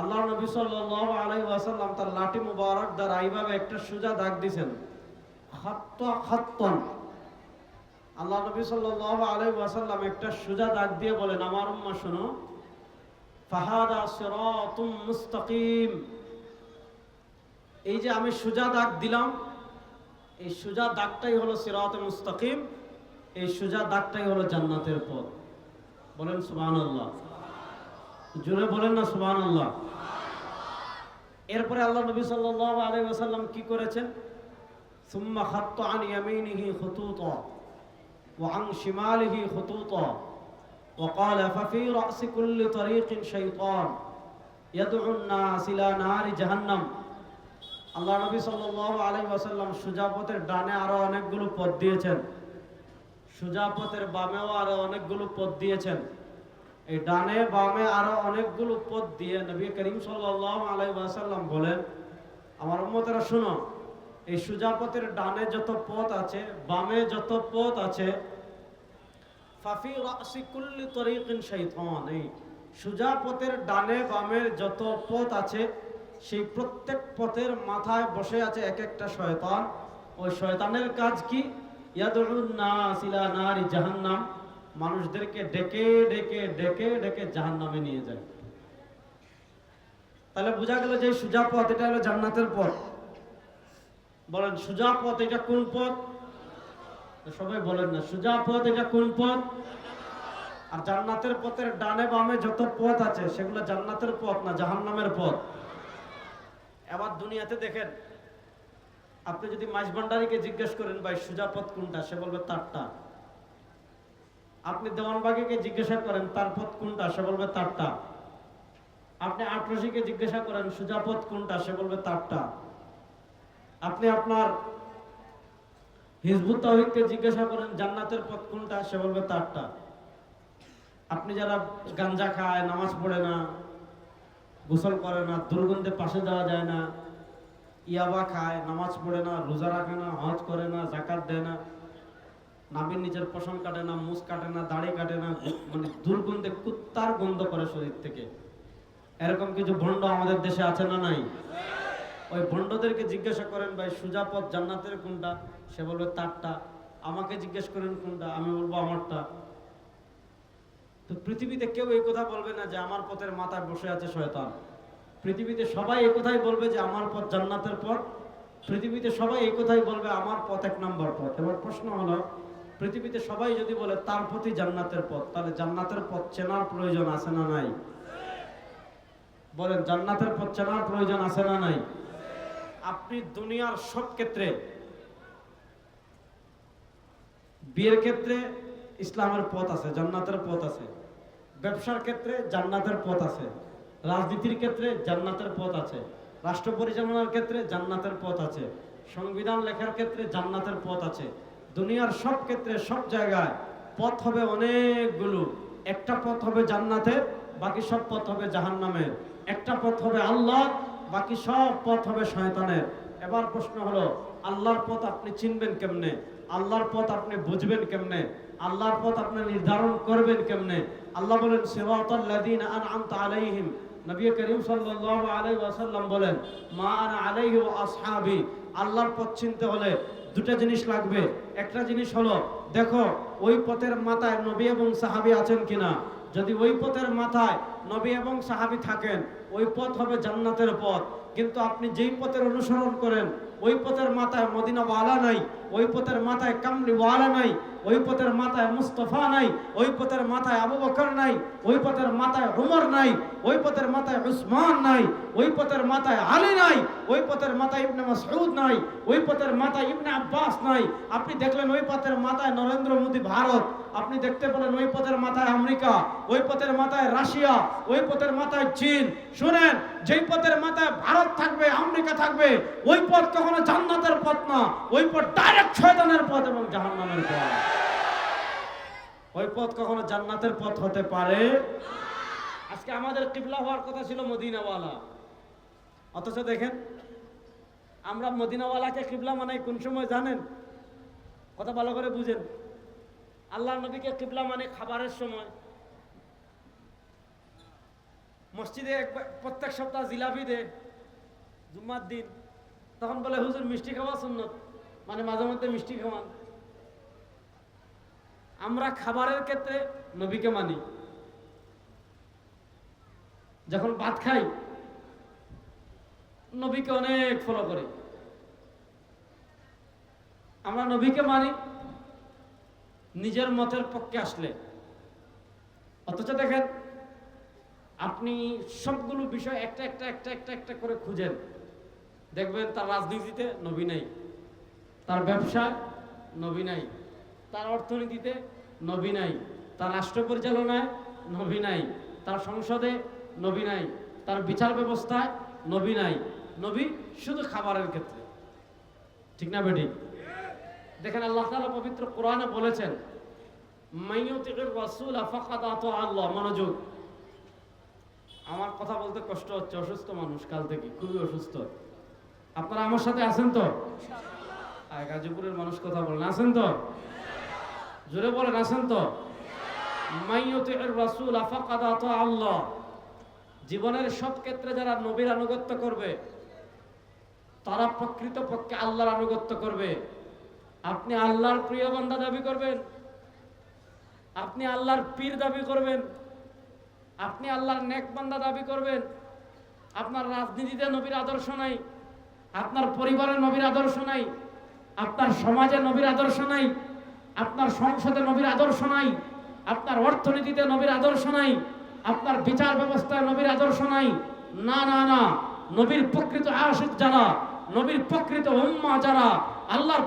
আল্লাহ নবী ওয়াসাল্লাম তার লাঠি মুবারক দ্বারা এইভাবে একটা সোজা দাগ আল্লাহ নবী ওয়াসাল্লাম একটা দাগ দিয়ে বলেন, আমার ফাহাদা সিরাতুম মুস্তাকিম। এই যে আমি সোজা দাগ দিলাম, এই সোজা দাগটাই হলো সিরাত মুস্তাকিম, এই সোজা দাগটাই হলো জান্নাতের পথ। বলেন সুবহানাল্লাহ। জোরে বলেন না সুবহানাল্লাহ এরপরে আল্লাহ নবী সাল্লাল্লাহু আলাইহি ওয়াসাল্লাম কি করেছেন সুম্মা খাত্ত আন ইয়ামিনিহি খুতুতা ওয়া আন শিমালিহি খুতুতা وقال ففي رأس كل طريق شيطان يدعو الناس إلى نار جهنم আল্লাহ নবী সাল্লাল্লাহু আলাইহি ওয়াসাল্লাম সুজাপথের ডানে আরো অনেকগুলো পথ দিয়েছেন সুজাপথের বামেও আরো অনেকগুলো পথ দিয়েছেন এই ডানে বামে আরও অনেকগুলো পথ দিয়ে নবী করিম ওয়াসাল্লাম বলেন, আমার উম্মতেরা শুনো, এই সুজাপথের ডানে যত পথ আছে, বামে যত পথ আছে এই সুজাপথের ডানে বামের যত পথ আছে, সেই প্রত্যেক পথের মাথায় বসে আছে এক একটা শয়তান। ওই শয়তানের কাজ কি? ইয়াদুন নাস ইলা নারি জাহান্নাম। মানুষদেরকে ডেকে ডেকে ডেকে ডেকে জাহান্নামে নিয়ে যায়। তাহলে বোঝা গেল যে সুজা পথ, এটা হলো জান্নাতের পথ। বলেন, সুজা পথ এটা কোন পথ? সবাই বলেন না, সুজা পথ এটা কোন পথ? আর জান্নাতের পথের ডানে বামে যত পথ আছে, সেগুলো জান্নাতের পথ না জাহান্নামের পথ? এবার দুনিয়াতে দেখেন, আপনি যদি মাঝভান্ডারিকে জিজ্ঞেস করেন, ভাই, সুজা পথ কোনটা? সে বলবে, তারটা। আপনি দেওয়ানবাগিকে জিজ্ঞাসা করেন, তার পথ কোনটা? সে বলবে, তারটা। আপনি আটরসিকে জিজ্ঞাসা করেন, সুজা পথ কোনটা? সে বলবে, তারটা। আপনি আপনার হিজবুত তাহিদকে জিজ্ঞাসা করেন, জান্নাতের পথ কোনটা? সে বলবে, তারটা। আপনি যারা গাঞ্জা খায়, নামাজ পড়ে না, গোসল করে না, দুর্গন্ধে পাশে যাওয়া যায় না, ইয়াবা খায়, নামাজ পড়ে না, রোজা রাখে না, হজ করে না জাকাত দেয় না নাবির নিজের পশম কাটে না, মুস কাটে না, দাড়ি কাটে না মানে দুর্গন্ধে কুত্তার গন্ধ করে শরীর থেকে। এরকম কিছু ভণ্ড আমাদের দেশে আছে না নাই? ওই ভণ্ডদেরকে জিজ্ঞাসা করেন, ভাই সুজাপথ জান্নাতের কোনটা? সে বলবে, তারটা। আমাকে জিজ্ঞেস করেন, কোনটা? আমি বলব, আমারটা। তো পৃথিবীতে কেউ এই কথা বলবে না যে, আমার পথের মাথায় বসে আছে শয়তান। পৃথিবীতে সবাই এই কথাই বলবে যে, আমার পথ জান্নাতের পথ। পৃথিবীতে সবাই এই কথাই বলবে, আমার পথ এক নম্বর পথ। এবার প্রশ্ন হলো পৃথিবীতে সবাই যদি বলে, তার প্রতি জান্নাতের পথ তাহলে জান্নাতের পথ চেনার প্রয়োজন আছে না নাই? বলেন, জান্নাতের পথ চেনার প্রয়োজন আছে না নাই? আপনি দুনিয়ার সব ক্ষেত্রে, বিয়ের ক্ষেত্রে ইসলামের পথ আছে, জান্নাতের পথ আছে। ব্যবসার ক্ষেত্রে জান্নাতের পথ আছে। রাজনীতির ক্ষেত্রে জান্নাতের পথ আছে। রাষ্ট্র পরিচালনার ক্ষেত্রে জান্নাতের পথ আছে। সংবিধান লেখার ক্ষেত্রে জান্নাতের পথ আছে। দুনিয়ার সব ক্ষেত্রে, সব জায়গায় পথ হবে অনেকগুলো। একটা পথ হবে জান্নাতের, বাকি সব পথ হবে জাহান্নামের। একটা পথ হবে আল্লাহ বাকি সব পথ হবে শয়তানের। এবার প্রশ্ন হলো, আল্লাহর পথ আপনি চিনবেন কেমনে? আল্লাহর পথ আপনি বুঝবেন কেমনে? আল্লাহর পথ আপনি নির্ধারণ করবেন কেমনে? আল্লাহ বলেন আন'আমতা আলাইহিম। নবী করিম সাল্লাল্লাহু বলেন, মা আনা আলাইহি আসহাবি। আল্লাহর পথ চিনতে হলে দুটা জিনিস লাগবে। একটা জিনিস হলো, দেখো, ওই পথের মাথায় নবী এবং সাহাবি আছেন কিনা? যদি ওই পথের মাথায় নবী এবং সাহাবি থাকেন, ওই পথ হবে জান্নাতের পথ। কিন্তু আপনি যেই পথের অনুসরণ করেন, ওই পথের মাথায় মদিনা ওয়ালা নাই, ওই পথের মাথায় কামলি ওয়ালা নাই, ওই পথের মাথায় মুস্তফা নাই, ওই পথের মাথায় আবু বকর নাই, ওই পথের মাথায় উমর নাই, ওই পথের মাথায় উসমান নাই, ওই পথের মাথায় আলী নাই ওই পথের মাথায় ইবনে মাসউদ নাই, ওই পথের মাথায় ইবনে আব্বাস নাই। আপনি দেখলেন ওই পথের মাথায় নরেন্দ্র মোদী ভারত। আপনি দেখতে পেলেন ওই পথের মাথায় আমেরিকা, ওই পথের মাথায় রাশিয়া, ওই পথের মাথায় চীন। শুনেন, যেই পথের মাথায় ভারত থাকবে, আমেরিকা থাকবে, ওই পথ কখনো জান্নাতের পথ না, ওই পথ ডাইরেক্ট শয়তানের পথ এবং জাহান্নামের পথ। ওই পথ কখনো জান্নাতের পথ হতে পারে? আজকে আমাদের কিবলা হওয়ার কথা ছিল মদিনাওয়ালা। অথচ দেখেন আমরা মদিনাওয়ালাকে কিবলা মানাই কোন সময় জানেন? কথা ভালো করে বুঝেন। আল্লাহ নবীকে কিবলা মানে খাবারের সময়। মসজিদে প্রত্যেক সপ্তাহ জিলাপি দে জুম্মার দিন। তখন বলে, হুজুর, মিষ্টি খাওয়া সুন্নত? মানে মাঝে মধ্যে মিষ্টি খাওয়ান। আমরা খাবারের ক্ষেত্রে নবীকে মানি। যখন ভাত খাই নবীকে অনেক ফলো করি। আমরা নবীকে মানি, নিজের মতের পক্ষে আসলে। অথচ দেখেন, আপনি সবগুলো বিষয় একটা একটা একটা একটা একটা করে খুঁজেন। দেখবেন তার রাজনীতিতে নবী নাই, তার ব্যবসা নবী নাই, তার অর্থনীতিতে নবী নাই, তার রাষ্ট্র পরিচালনায় নবী নাই, তার সংসদে নবী নাই, তার বিচার ব্যবস্থায় নবী নাই। নবী শুধু খাবারের ক্ষেত্রে। ঠিক না বেটি? দেখেন আল্লাহ তাআলা পবিত্র কোরআনে বলেছেন আল্লাহ মনোযোগ। আমার কথা বলতে কষ্ট হচ্ছে অসুস্থ মানুষ কাল থেকে খুবই অসুস্থ। আপনারা আমার সাথে আছেন তো? গাজীপুরের মানুষ কথা বলেন আছেন তো? জোরে বলেন আছেন তো? আল্লাহ জীবনের সব ক্ষেত্রে যারা নবীর আনুগত্য করবে তারা প্রকৃত পক্ষে আল্লাহর আনুগত্য করবে। আপনি আল্লাহর প্রিয় বান্দা দাবি করবেন। আপনি আল্লাহর পীর দাবি করবেন। আপনি আল্লাহর নেক বান্দা দাবি করবেন। আপনার রাজনীতিতে নবীর আদর্শ নাই। আপনার পরিবারের নবীর আদর্শ নাই। আপনার সমাজে নবীর আদর্শ নাই। আপনার সংসদে নবীর আদর্শ নাই। আপনার অর্থনীতিতে নবীর আদর্শ নাই। আপনার বিচার ব্যবস্থায় নবীর আদর্শ নাই। না না না। নবীর প্রকৃত আশিক যারা নবীর প্রকৃত উম্মা যারা আল্লাহর